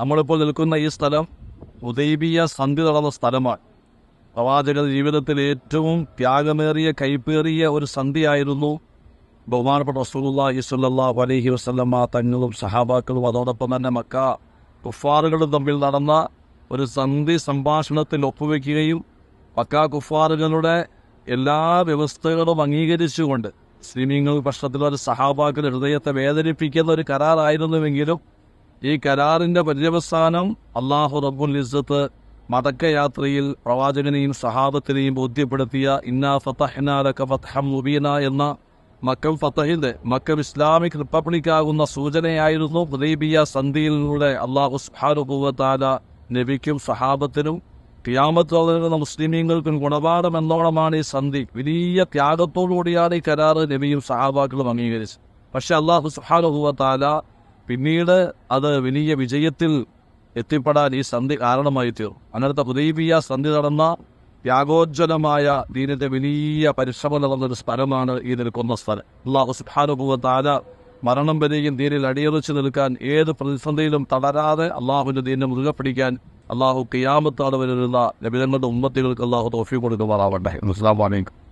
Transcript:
നമ്മളിപ്പോൾ നിൽക്കുന്ന ഈ സ്ഥലം ഉദൈബിയ സന്ധി നടന്ന സ്ഥലമാണ്. പ്രവാചക ജീവിതത്തിൽ ഏറ്റവും ത്യാഗമേറിയ കൈപ്പേറിയ ഒരു സന്ധിയായിരുന്നു ബഹുമാനപ്പെട്ട റസൂലുള്ളാഹി സ്വല്ലല്ലാഹു അലൈഹി വസല്ലമ തങ്ങളും സഹാബാക്കളും അതോടൊപ്പം തന്നെ മക്ക കുഫാറുകളും തമ്മിൽ നടന്ന ഒരു സന്ധി സംഭാഷണത്തിൽ ഒപ്പുവെക്കുകയും മക്ക കുഫാറുകളുടെ എല്ലാ വ്യവസ്ഥകളും അംഗീകരിച്ചുകൊണ്ട് മുസ്ലിമീങ്ങൾ പക്ഷത്തിലൊരു സഹാബാക്കൾ ഹൃദയത്തെ വേദനിപ്പിക്കുന്ന ഒരു കരാറായിരുന്നുവെങ്കിലും ഈ കരാറിന്റെ പര്യവസാനം അള്ളാഹു റബ്ബുൽ ഇസ്സത്ത് മടക്കയാത്രയിൽ പ്രവാചകനെയും സഹാബത്തിനെയും ബോധ്യപ്പെടുത്തിയ ഇന്നാ ഫത്തഹ്നാലക ഫത്ഹം മുബീന എന്ന മക്കം ഫത്തഹിന്റെ മക്കം ഇസ്ലാമിക് റിപ്പബ്ലിക്കാകുന്ന സൂചനയായിരുന്നു ഹുദൈബിയ സന്ധിയിലൂടെ അള്ളാഹു സുഹാനുഭവത്താല നബിക്കും സഹാബത്തിനും ഖിയാമത്ത് വളരുന്ന മുസ്ലിമീങ്ങൾക്കും ഗുണപാഠം എന്നോണമാണ് ഈ സന്ധി. വലിയ ത്യാഗത്തോടുകൂടിയാണ് ഈ കരാറ് നബിയും സഹാബാക്കളും അംഗീകരിച്ചത്. പക്ഷെ അള്ളാഹു സുഹാനുഭൂവത്താല പിന്നീട് അത് വലിയ വിജയത്തിൽ എത്തിപ്പെടാൻ ഈ സന്ധി കാരണമായി തീർന്നു അങ്ങനത്തെ ഹുദൈബിയ സന്ധി നടന്ന ത്യാഗോജ്വലമായ ദീനിന്റെ വലിയ പരിശ്രമം നടന്നൊരു സ്ഥലമാണ് ഈ നിൽക്കുന്ന സ്ഥലം. അള്ളാഹു സുഹാനുഭവത്താല മരണം വരെയും ദീനിൽ അടിയുറച്ചു നിൽക്കാൻ ഏത് പ്രതിസന്ധിയിലും തളരാതെ അള്ളാഹുവിന്റെ ദീനെ മുറുകെ പിടിക്കാൻ അള്ളാഹു കിയാമത്താണ് വരുന്ന നബിതങ്ങളുടെ ഉമ്മത്തികൾക്ക് അള്ളാഹു തോഫി കൊടുക്കുമാറാവട്ടെ. അസ്സാം വലൈക്കും